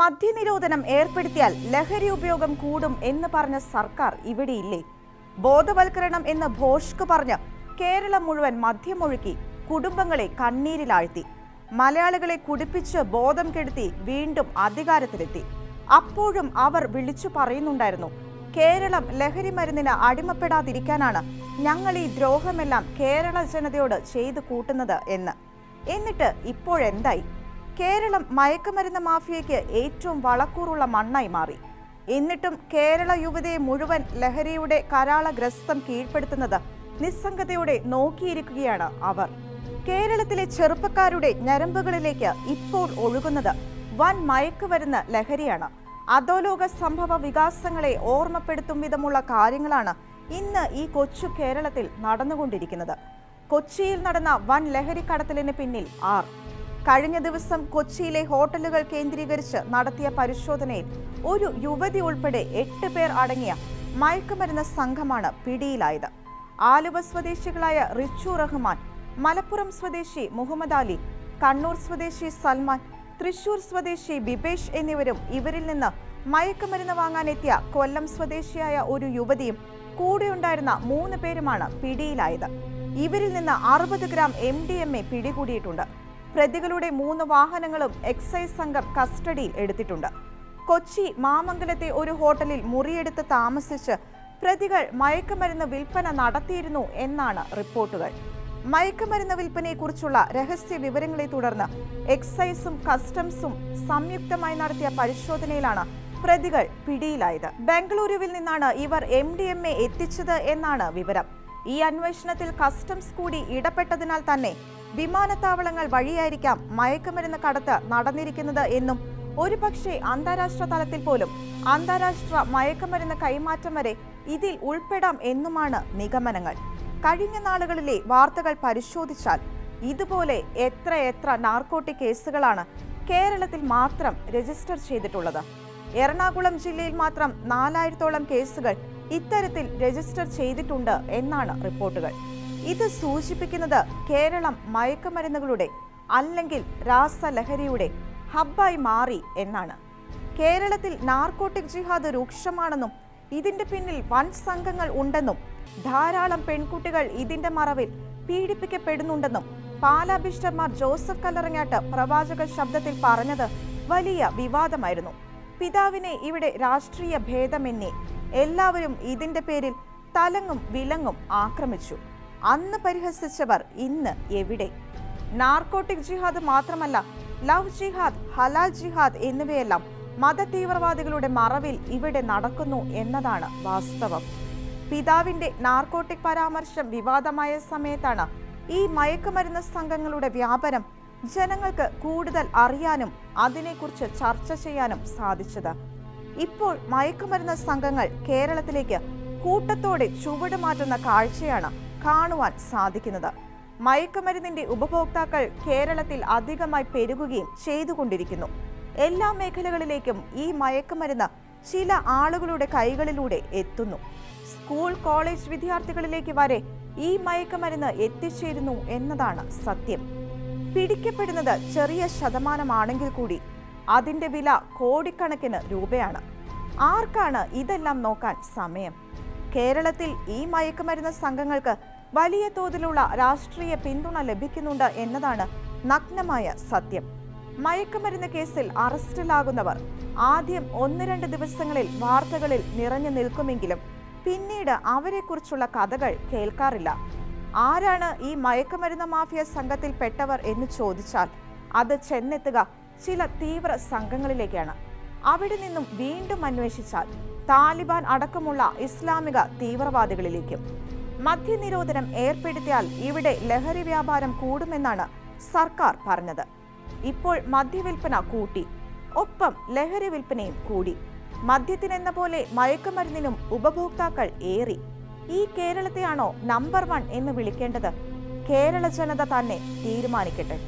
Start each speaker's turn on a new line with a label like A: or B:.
A: മദ്യനിരോധനം ഏർപ്പെടുത്തിയാൽ ലഹരി ഉപയോഗം കൂടും എന്ന് പറഞ്ഞ സർക്കാർ ഇവിടെയില്ലേ? ബോധവൽക്കരണം എന്ന് ഭോഷ്ക് പറഞ്ഞ് കേരളം മുഴുവൻ മദ്യമൊഴുക്കി കുടുംബങ്ങളെ കണ്ണീരിലാഴ്ത്തി. മലയാളികളെ കുടിപ്പിച്ച് ബോധം കെടുത്തി വീണ്ടും അധികാരത്തിലെത്തി. അപ്പോഴും അവർ വിളിച്ചു പറയുന്നുണ്ടായിരുന്നു കേരളം ലഹരി മരുന്നിന് അടിമപ്പെടാതിരിക്കാനാണ് ഞങ്ങൾ ഈ ദ്രോഹമെല്ലാം കേരള ജനതയോട് ചെയ്തു കൂട്ടുന്നത് എന്ന്. എന്നിട്ട് ഇപ്പോഴെന്തായി? കേരളം മയക്കുമരുന്ന് മാഫിയയ്ക്ക് ഏറ്റവും വളക്കൂറുള്ള മണ്ണായി മാറി. എന്നിട്ടും കേരള യുവതയെ മുഴുവൻ ലഹരിയുടെ കരാളഗ്രസ്തം കീഴ്പ്പെടുത്തുന്നത് നിസ്സംഗതയോടെ നോക്കിയിരിക്കുകയാണ് അവർ. കേരളത്തിലെ ചെറുപ്പക്കാരുടെ ഞരമ്പുകളിലേക്ക് ഇപ്പോൾ ഒഴുകുന്നത് വൻ മയക്കുമരുന്ന് ലഹരിയാണ്. അധോലോക സംഭവ വികാസങ്ങളെ ഓർമ്മപ്പെടുത്തും വിധമുള്ള കാര്യങ്ങളാണ് ഇന്ന് ഈ കൊച്ചു കേരളത്തിൽ നടന്നുകൊണ്ടിരിക്കുന്നത്. കൊച്ചിയിൽ നടന്ന വൻ ലഹരി കടത്തലിന് പിന്നിൽ ആർ. കഴിഞ്ഞ ദിവസം കൊച്ചിയിലെ ഹോട്ടലുകൾ കേന്ദ്രീകരിച്ച് നടത്തിയ പരിശോധനയിൽ ഒരു യുവതി ഉൾപ്പെടെ എട്ട് പേർ അടങ്ങിയ മയക്കുമരുന്ന് സംഘമാണ് പിടിയിലായത്. ആലുവ സ്വദേശികളായ റിച്ചു റഹ്മാൻ മലപ്പുറം സ്വദേശി മുഹമ്മദ് അലി കണ്ണൂർ സ്വദേശി സൽമാൻ തൃശൂർ സ്വദേശി ബിബേഷ് എന്നിവരും ഇവരിൽ നിന്ന് മയക്കുമരുന്ന് വാങ്ങാനെത്തിയ കൊല്ലം സ്വദേശിയായ ഒരു യുവതിയും കൂടെയുണ്ടായിരുന്ന മൂന്ന് പേരുമാണ് പിടിയിലായത്. ഇവരിൽ നിന്ന് അറുപത് gram M D M A പിടികൂടിയിട്ടുണ്ട്. പ്രതികളുടെ മൂന്ന് വാഹനങ്ങളും എക്സൈസ് സംഘം കസ്റ്റഡിയിൽ എടുത്തിട്ടുണ്ട്. കൊച്ചി മാമംഗലത്തെ ഒരു ഹോട്ടലിൽ മുറിയെടുത്ത് താമസിച്ച് പ്രതികൾ മയക്കുമരുന്ന് വിൽപ്പന നടത്തിയിരുന്നു എന്നാണ് റിപ്പോർട്ടുകൾ. മയക്കുമരുന്ന് വിൽപ്പനയെക്കുറിച്ചുള്ള രഹസ്യ വിവരങ്ങളെ തുടർന്ന് എക്സൈസും കസ്റ്റംസും സംയുക്തമായി നടത്തിയ പരിശോധനയിലാണ് പ്രതികൾ പിടിയിലായത്. ബംഗളൂരുവിൽ നിന്നാണ് ഇവർ എം ഡി എം എ എത്തിച്ചത് എന്നാണ് വിവരം. ഈ അന്വേഷണത്തിൽ കസ്റ്റംസ് കൂടി ഇടപെട്ടതിനാൽ തന്നെ വിമാനത്താവളങ്ങൾ വഴിയായിരിക്കാം മയക്കുമരുന്ന് കടത്ത് നടന്നിരിക്കുന്നത് എന്നും ഒരുപക്ഷെ അന്താരാഷ്ട്ര തലത്തിൽ പോലും അന്താരാഷ്ട്ര മയക്കുമരുന്ന് കൈമാറ്റം വരെ ഇതിൽ ഉൾപ്പെടാം എന്നുമാണ് നിഗമനങ്ങൾ. കഴിഞ്ഞ നാളുകളിലെ വാർത്തകൾ പരിശോധിച്ചാൽ ഇതുപോലെ എത്ര എത്ര നാർക്കോട്ടിക് കേസുകളാണ് കേരളത്തിൽ മാത്രം രജിസ്റ്റർ ചെയ്തിട്ടുള്ളത്. എറണാകുളം ജില്ലയിൽ മാത്രം നാലായിരത്തോളം കേസുകൾ ഇത്തരത്തിൽ രജിസ്റ്റർ ചെയ്തിട്ടുണ്ട് എന്നാണ് റിപ്പോർട്ടുകൾ. ഇത് സൂചിപ്പിക്കുന്നത് കേരളം മയക്കുമരുന്നുകളുടെ അല്ലെങ്കിൽ രാസലഹരിയുടെ ഹബ്ബായി മാറി എന്നാണ്. കേരളത്തിൽ നാർക്കോട്ടിക് ജിഹാദ് രൂക്ഷമാണെന്നും ഇതിന്റെ പിന്നിൽ വൻ സംഘങ്ങൾ ഉണ്ടെന്നും ധാരാളം പെൺകുട്ടികൾ ഇതിന്റെ മറവിൽ പീഡിപ്പിക്കപ്പെടുന്നുണ്ടെന്നും പാലാഭിഷ്ടന്മാർ ജോസഫ് കല്ലറങ്ങാട്ട് പ്രവാചക ശബ്ദത്തിൽ പറഞ്ഞത് വലിയ വിവാദമായിരുന്നു. പിതാവിനെ ഇവിടെ രാഷ്ട്രീയ ഭേദമെന്നേ എല്ലാവരും ഇതിന്റെ പേരിൽ തലങ്ങും വിലങ്ങും ആക്രമിച്ചു. അന്ന് പരിഹസിച്ചവർ ഇന്ന് എവിടെ? നാർക്കോട്ടിക് ജിഹാദ് മാത്രമല്ല ലവ് ജിഹാദ് ഹലാൽ ജിഹാദ് എന്നിവയെല്ലാം മത തീവ്രവാദികളുടെ മറവിൽ ഇവിടെ നടക്കുന്നു എന്നതാണ് വാസ്തവം. പിതാവിന്റെ നാർക്കോട്ടിക് പരാമർശം വിവാദമായ സമയത്താണ് ഈ മയക്കുമരുന്ന് സംഘങ്ങളുടെ വ്യാപനം ജനങ്ങൾക്ക് കൂടുതൽ അറിയാനും അതിനെക്കുറിച്ച് ചർച്ച ചെയ്യാനും സാധിച്ചത്. ഇപ്പോൾ മയക്കുമരുന്ന് സംഘങ്ങൾ കേരളത്തിലേക്ക് കൂട്ടത്തോടെ ചുവട് മാറ്റുന്ന കാഴ്ചയാണ് കാണുവാൻ സാധിക്കുന്നത്. മയക്കുമരുന്നിന്റെ ഉപഭോക്താക്കൾ കേരളത്തിൽ അധികമായി പെരുകുകയും ചെയ്തുകൊണ്ടിരിക്കുന്നു. എല്ലാ മേഖലകളിലേക്കും ഈ മയക്കുമരുന്ന് ചില ആളുകളുടെ കൈകളിലൂടെ എത്തുന്നു. സ്കൂൾ കോളേജ് വിദ്യാർത്ഥികളിലേക്ക് വരെ ഈ മയക്കുമരുന്ന് എത്തിച്ചേരുന്നു എന്നതാണ് സത്യം. പിടിക്കപ്പെടുന്നത് ചെറിയ ശതമാനമാണെങ്കിൽ കൂടി അതിന്റെ വില കോടിക്കണക്കിന് രൂപയാണ്. ആർക്കാണ് ഇതെല്ലാം നോക്കാൻ സമയം? കേരളത്തിൽ ഈ മയക്കുമരുന്ന് സംഘങ്ങൾക്ക് വലിയ തോതിലുള്ള രാഷ്ട്രീയ പിന്തുണ ലഭിക്കുന്നുണ്ട് എന്നതാണ് നഗ്നമായ സത്യം. മയക്കുമരുന്ന് കേസിൽ അറസ്റ്റിലാകുന്നവർ ആദ്യം ഒന്ന് രണ്ട് ദിവസങ്ങളിൽ വാർത്തകളിൽ നിറഞ്ഞു നിൽക്കുമെങ്കിലും പിന്നീട് അവരെക്കുറിച്ചുള്ള കഥകൾ കേൾക്കാറില്ല. ആരാണ് ഈ മയക്കുമരുന്ന് മാഫിയ സംഘത്തിൽ പെട്ടവർ എന്ന് ചോദിച്ചാൽ അത് ചെന്നെത്തുക ചില തീവ്ര സംഘങ്ങളിലേക്കാണ്. അവിടെ നിന്നും വീണ്ടും അന്വേഷിച്ചാൽ താലിബാൻ അടക്കമുള്ള ഇസ്ലാമിക തീവ്രവാദികളിലേക്കും. മദ്യനിരോധനം ഏർപ്പെടുത്തിയാൽ ഇവിടെ ലഹരി വ്യാപാരം കൂടുമെന്നാണ് സർക്കാർ പറഞ്ഞത്. ഇപ്പോൾ മദ്യവിൽപ്പന കൂട്ടി. ഒപ്പം ലഹരി വിൽപ്പനയും കൂടി. മദ്യത്തിനെന്ന പോലെ മയക്കുമരുന്നിനും ഉപഭോക്താക്കൾ ഏറി. ഈ കേരളത്തെയാണോ നമ്പർ വൺ എന്ന് വിളിക്കേണ്ടത്? കേരള ജനത തന്നെ തീരുമാനിക്കട്ടെ.